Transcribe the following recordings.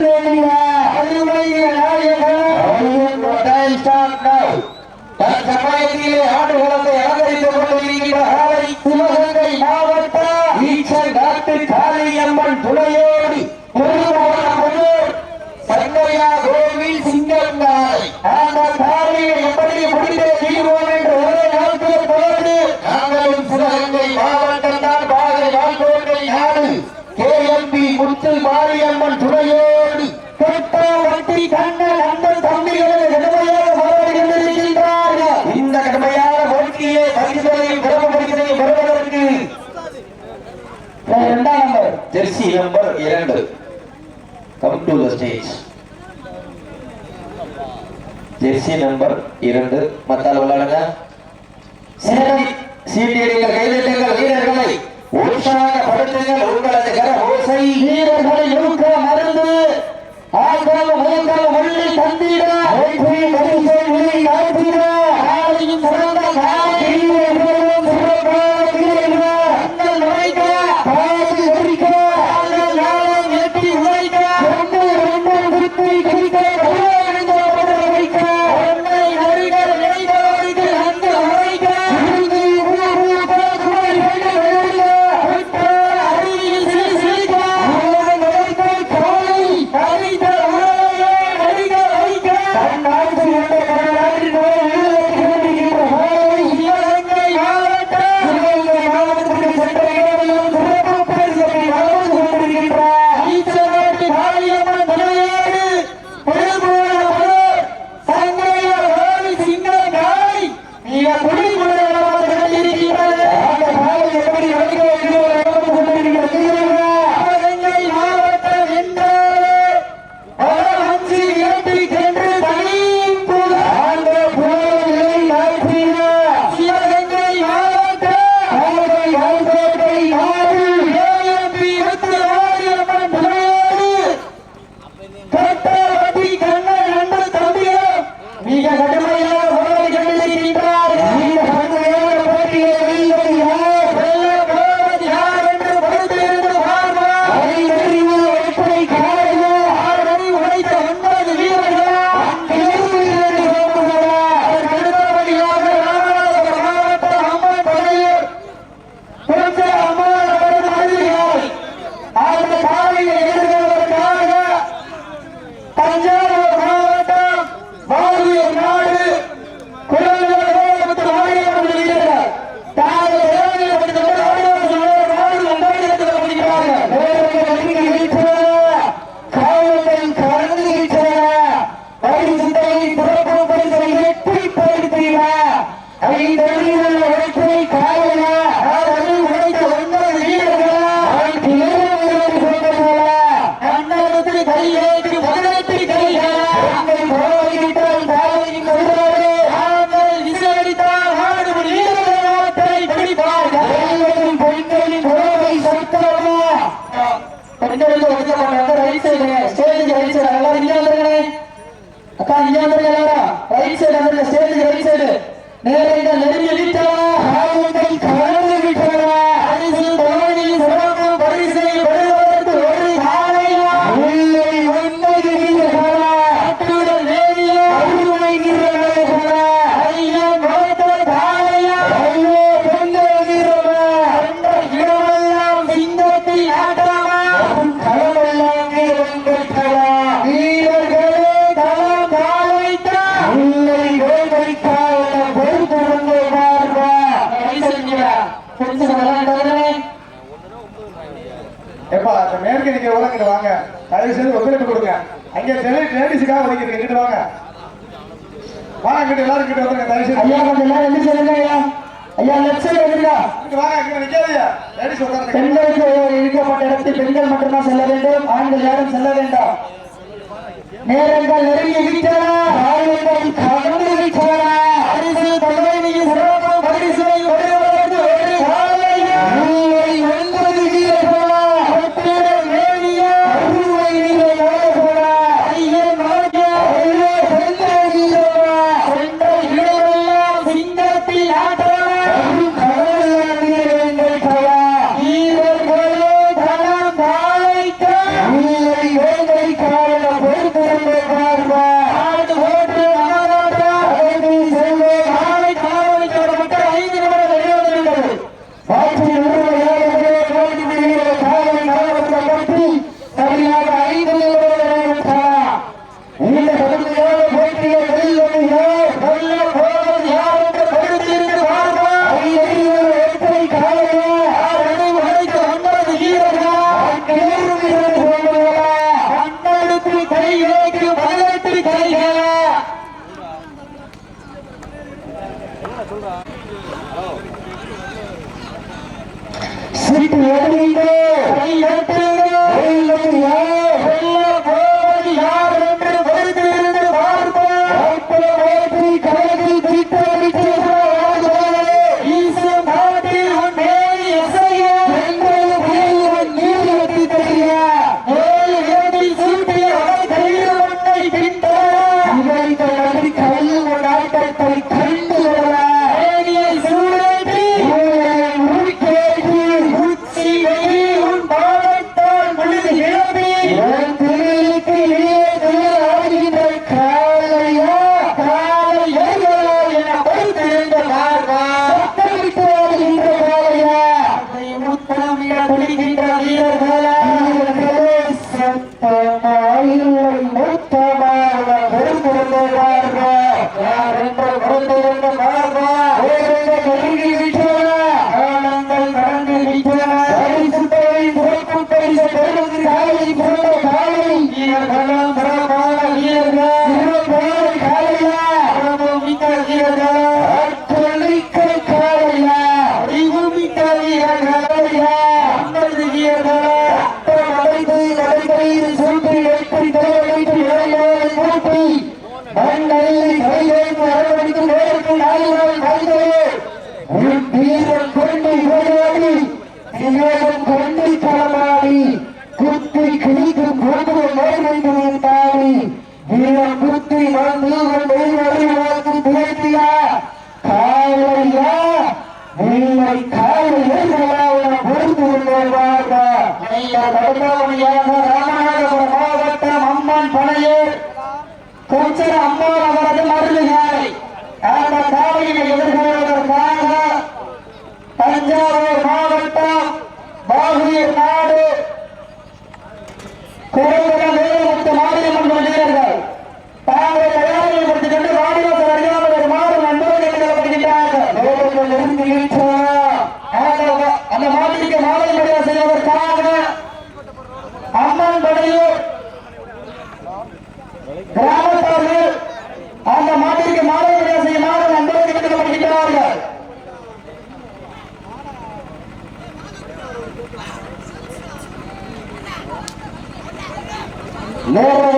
Yeah. Jersey number இரண்டு come to the stage jersey number இரண்டு. மத்தால் விளையாடுங்க. சீட்டியடிகள் கைதட்டுங்கள் வீரர்களை. உற்சாகப்படுத்துங்கள் உங்களது கர ஓசை. வீரர்களை இழுக்க மருந்து. ஆய்கள் முயங்கள் உள்ளி தந்தீரா வெற்றி கடிசை விழி நடத்தீரா காலையும் சிறந்த காலை. ஐயா எல்லாரும் ரைட் சைடு அந்த ஸ்டேஜுக்கு ரைட் சைடு நேரம் நெருங்கி நீட்டா பெண்கள் மட்டும்தான் செல்ல வேண்டும் ஆண்கள் யாரும் செல்ல வேண்டாம். நேரங்கள் நெருங்கி விட்டன. ஆயுதங்கள் கடந்து விட்டன தஞ்சாவூர் மாவட்டம் பாகுயர் நாடு குறைந்த வேலைமுத்து மாரியம்மன் வீரர்கள். தாங்கள் தயாரில் கொடுத்துக் மாநிலத்தில் அறியாமல் வருமாறு நண்பர்கள் எழுதப்படுகின்றார்கள் அந்த மாதிரிக்கு மாலை மரியாதை செய்வதற்காக அம்மன் படையில் ಮೂರು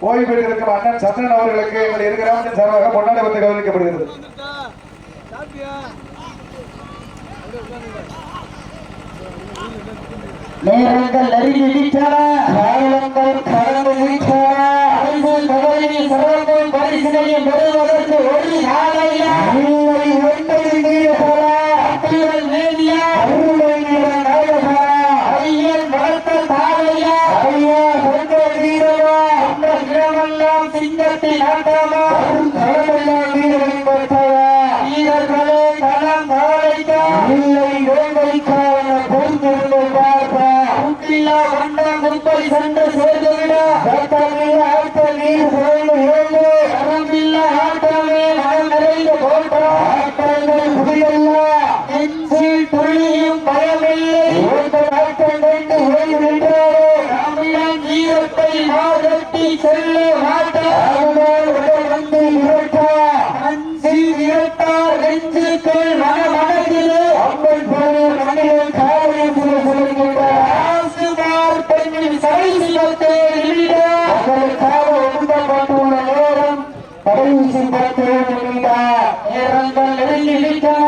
ஓய்வு பெற்றிருக்கும் அண்ணன் சந்தன் அவர்களுக்கு எங்கள் இரு கிராமத்தின் சார்பாக பொன்னாடி பத்து கவனிக்கப்படுகிறது நேரங்கள் நெருங்கி விட்டன காலங்கள் கடந்து விட்டன அன்பும் பகலில் போட்டோமா வீசி பறக்கிறோம் நினைந்தார் நிரந்தம் நெருங்கி விட்டார்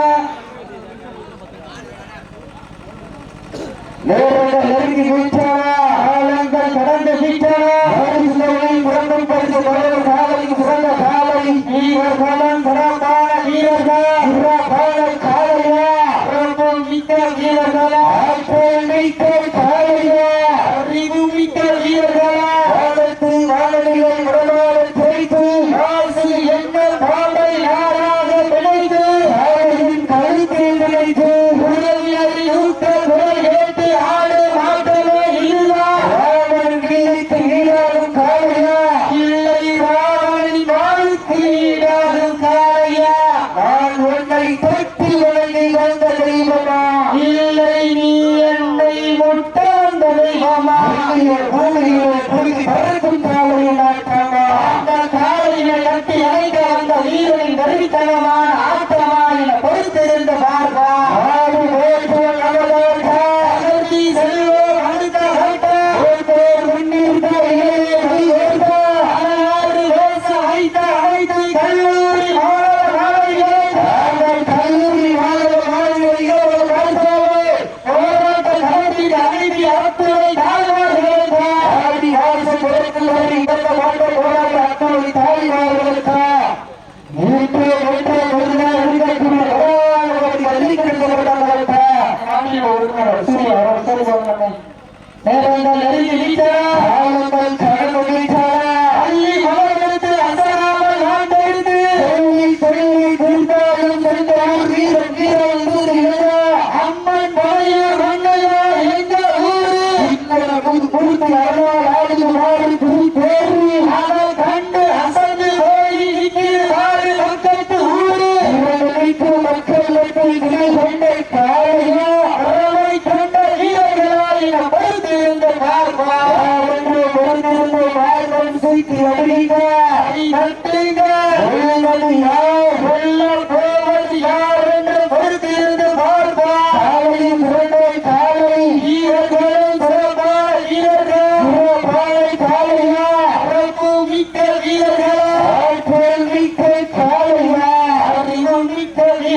pública e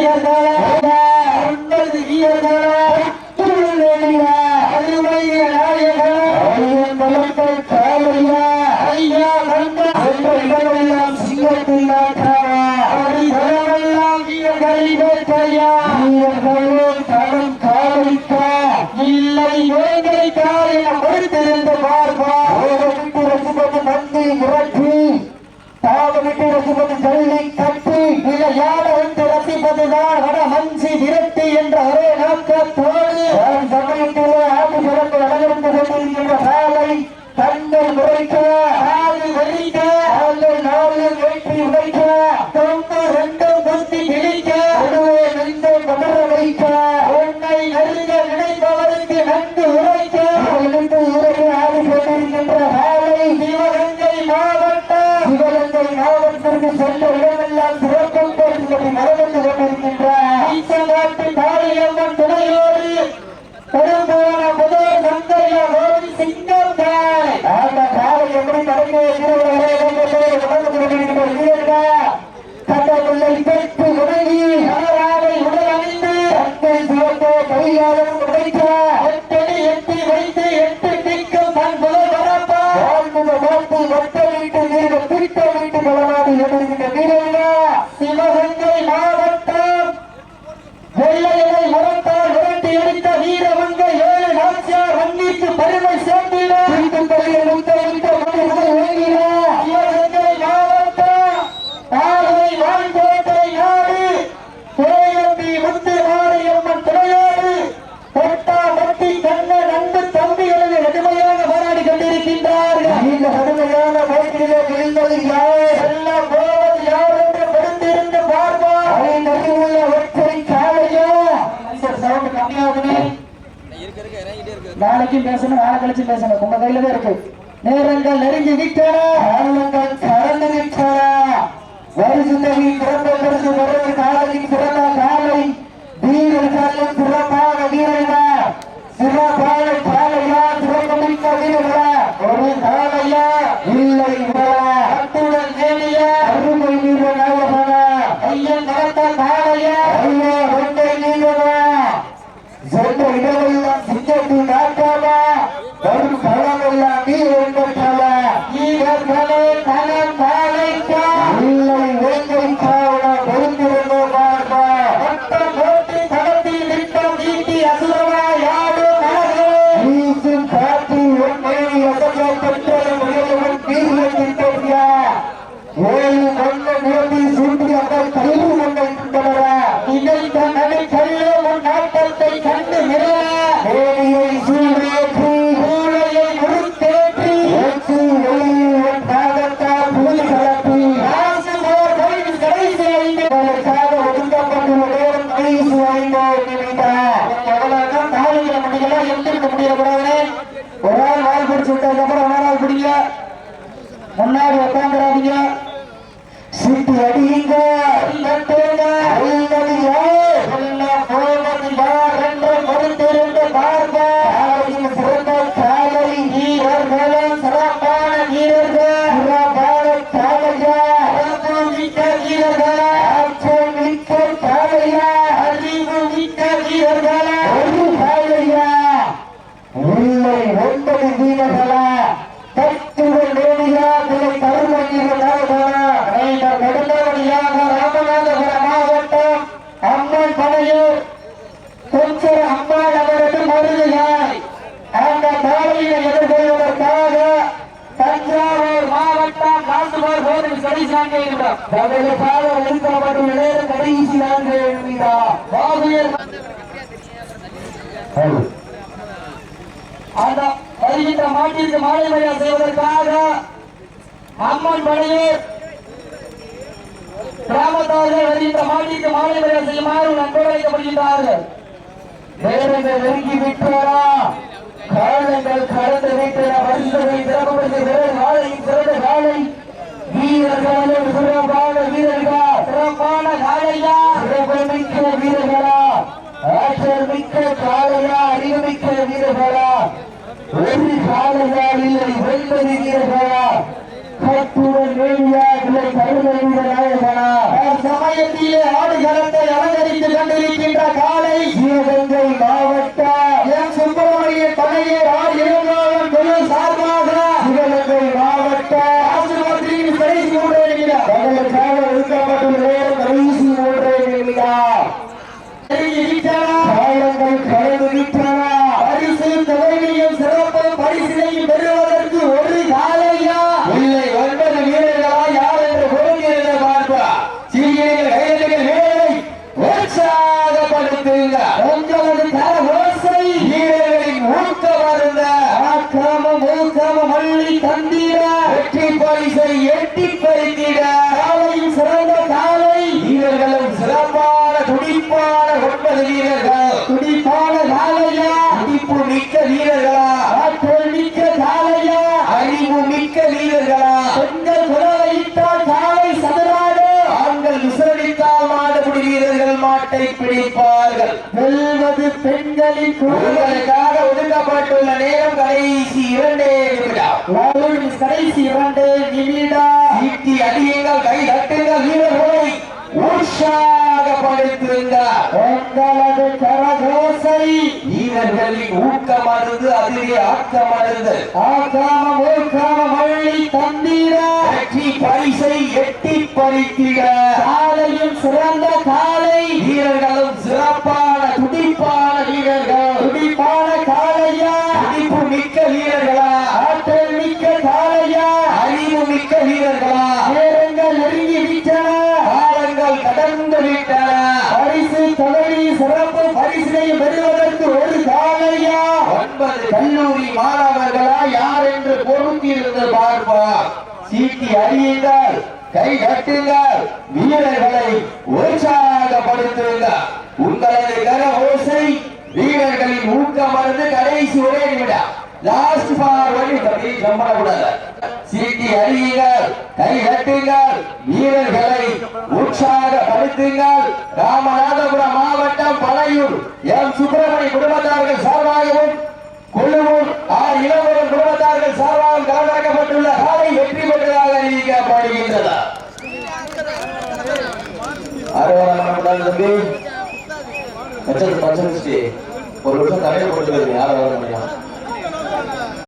Yeah, yeah, yeah. தன்னை அதிகாரம் இந்த கடுமையான போட்டியிலே விழுந்தது யார்? எல்லாம் போவது யார் என்று படுத்திருந்து பார்ப்போம் அதை நடுவுள்ள ஒற்றை காலையா சார் சவுண்ட் கம்மியாகுமே. நாளைக்கும் பேசணும் நாளை கழிச்சு பேசணும். உங்க கையில தான் இருக்கு. நேரங்கள் நெருங்கி விட்டன காரணங்கள் கடந்து நின்றன. வருஷத்தவின் பிறந்த பிறந்த காதலின் பிறந்த காலை வீரர்கள் பிறப்பாக வீரர்கள் ஒன்பது வீரர்கள தத்துவ மேடியா திரு கருமணிகள் நெடுந்தவழியாக ராமநாதபுரம் மாவட்டம் அம்மன் படையூர் கொஞ்சம் அம்மாள் அவரது மருதுகாய் அந்த காலையை எதிர்கொள்வதற்காக தஞ்சாவூர் மாவட்டம் காசுபார் போதில் சரிசாங்க இருக்கிறார் பதிலுக்காக ஒதுக்கப்படும் இளைய அந்த வருகின்ற மாட்டிற்கு மாலை மரியாதை செய்வதற்காக அம்மன் படையூர் கிராமத்தார்கள் வருகின்ற மாட்டிற்கு மாலை மரியாதை செய்யுமாறு நண்பர்கள் அழைக்கப்படுகின்றார்கள் நேரங்கள் நெருங்கி விட்டாரா காலங்கள் கடந்து விட்டன வருஷத்தை சிறப்புப்படுத்தி வேறு காலையும் சிறந்த காலை வீரர்களும் சிறப்பான வீரர்களா? சிறப்பான காலையா? சிறப்புமிக்க வீரர்களா? ஆற்றல் மிக்க காலையா? அறிவுமிக்க வீரர்களா? ஒரு காலையா இல்லை ஒன்பது வீரர்களா கட்டுடன் வேலியா இல்லை கருணை சமயத்திலே ஆடுகளத்தை அலங்கரித்து கொண்டிருக்கின்ற காலை சிவகங்கை மாவட்ட எம் சுப்பிரமணிய தலையை வெல்வது பெண்களின் உங்களுக்காக ஒதுக்கப்பட்டுள்ள நேரம் கடைசி இரண்டே நிமிடம். கடைசி இரண்டு நிமிடம். ஈட்டி அடியுங்கள் கை தட்டுங்கள் வீரர்களை உற்சாகப்படுத்துங்கள். உங்களது கரகோசை. வீரர்களின் ஊக்கம் அருந்து அதிலே ஆக்கம் அருந்து ஆகாமம் ஊக்காமம் அள்ளி தந்திர. வெற்றி பரிசை எட்டி பறித்திட காலையும் சிறந்த காலை. வீரர்களும் சிறப்பான துடிப்பான வீரர்கள் துடிப்பான காலையா துடிப்பு மிக்க வீரர்களா ஆற்றல் மிக்க காலையா அறிவு மிக்க வீரர்களா நேரங்கள் நெருங்கி விட்டன காலங்கள் கடந்து விட்டன தொகை சிறப்பு பரிசினை பெறுவதற்கு ஒரு காலையா? ஒன்பது. கல்லூரி மாணவர்களா யார் என்று பொருந்திருந்து பார்ப்பார். சீட்டி அறியுங்கள் கை கட்டுங்கள் வீரர்களை உற்சாகப்படுத்துங்கள். உங்களது கர ஓசை வீரர்களின் ஊக்கம் மருந்து கடைசி ஒரே நிமிடம். லாஸ்ட் ஃபார் ஒன் தம்பி சம்பளக்கூடாது சீட்டி அறியுங்கள் கை கட்டுங்கள் வீரர்களை உற்சாகப்படுத்துங்கள். ராமநாதபுரம் மாவட்டம் பழையூர். எம். சுப்பிரமணிய குடும்பத்தார்கள் சார்பாகவும் கொள்ளுவூர் ஆர். இளவரன் குடும்பத்தார்கள் சார்பாகவும் கலந்தாக்கப்பட்டுள்ள காலை வெற்றி பெற்றதாக அறிவிக்கப்படுகின்றது. தம்பி ஒரு நிமிஷம் தலையில் போட்டு யாரும் வர முடியாது